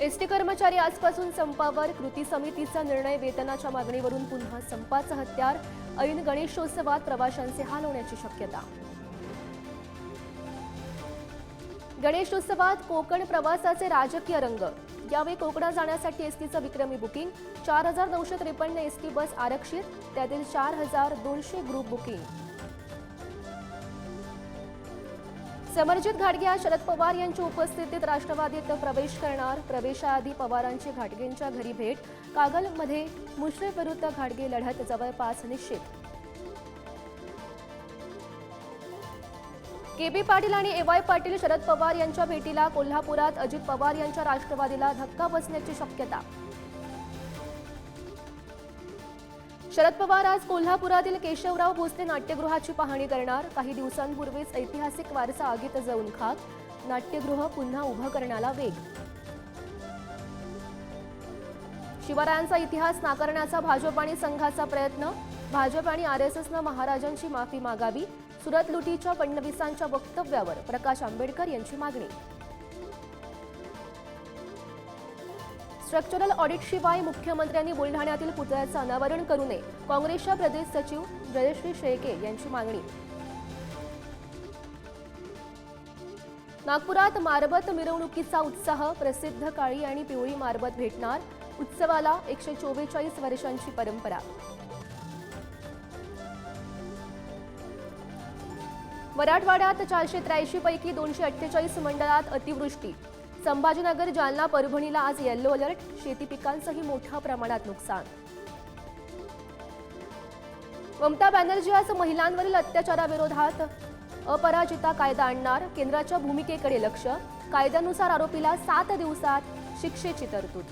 ST कर्मचारी आजपासून संपावर. कृती समितीचा निर्णय वेतनाच्या मागणीवरून पुन्हा संपाचं हत्यार. ऐन गणेशोत्सवात प्रवाशांचे हाल होण्याची शक्यता. गणेशोत्सवात कोकण प्रवासाचे राजकीय रंग. यावेळी कोकणात जाण्यासाठी एसटीचं विक्रमी बुकिंग. चार हजार नऊशे त्रेपन्न एसटी बस आरक्षित. त्यातील चार हजार दोनशे ग्रुप बुकिंग. समरजित घाटगे आज शरद पवार यांच्या उपस्थितीत राष्ट्रवादीत प्रवेश करणार. प्रवेशाआधी पवारांची घाटगेंच्या घरी भेट. कागलमध्ये मुश्रीफ विरुद्ध घाटगे लढत जवळपास निश्चित. केबी पाटील आणि ए वाय पाटील शरद पवार यांच्या भेटीला कोल्हापुरात अजित पवार यांच्या राष्ट्रवादीला धक्का बसण्याची शक्यता शरद पवार आज कोल्हापुरातील केशवराव भोसले नाट्यगृहाची पाहणी करणार. काही दिवसांपूर्वीच ऐतिहासिक वारसा आगीत जाऊन खाक. नाट्यगृह पुन्हा उभं करण्याला वेग. शिवरायांचा इतिहास नाकारण्याचा भाजप आणि संघाचा प्रयत्न. भाजप आणि आरएसएसनं महाराजांची माफी मागावी. सुरत लुटीच्या फडणवीसांच्या वक्तव्यावर प्रकाश आंबेडकर यांची मागणी. स्ट्रक्चरल ऑडिटशिवाय मुख्यमंत्र्यांनी बुलढाण्यातील पुतळ्याचं अनावरण करू नये. काँग्रेसच्या प्रदेश सचिव जयश्री शेळके यांची मागणी. नागपुरात मारबत मिरवणुकीचा उत्साह प्रसिद्ध काळी आणि पिवळी मारबत भेटणार उत्सवाला एकशे चोवेचाळीस वर्षांची परंपरा. मराठवाड्यात चारशे त्र्याऐंशी पैकी दोनशे अठ्ठेचाळीस मंडळात अतिवृष्टी. संभाजीनगर जालना परभणीला आज येल्लो अलर्ट शेती पिकांचंही मोठ्या प्रमाणात नुकसान. ममता बॅनर्जी आज महिलांवरील अत्याचाराविरोधात अपराजिता कायदा आणणार. केंद्राच्या भूमिकेकडे लक्ष. कायद्यानुसार आरोपीला सात दिवसात शिक्षेची तरतूद.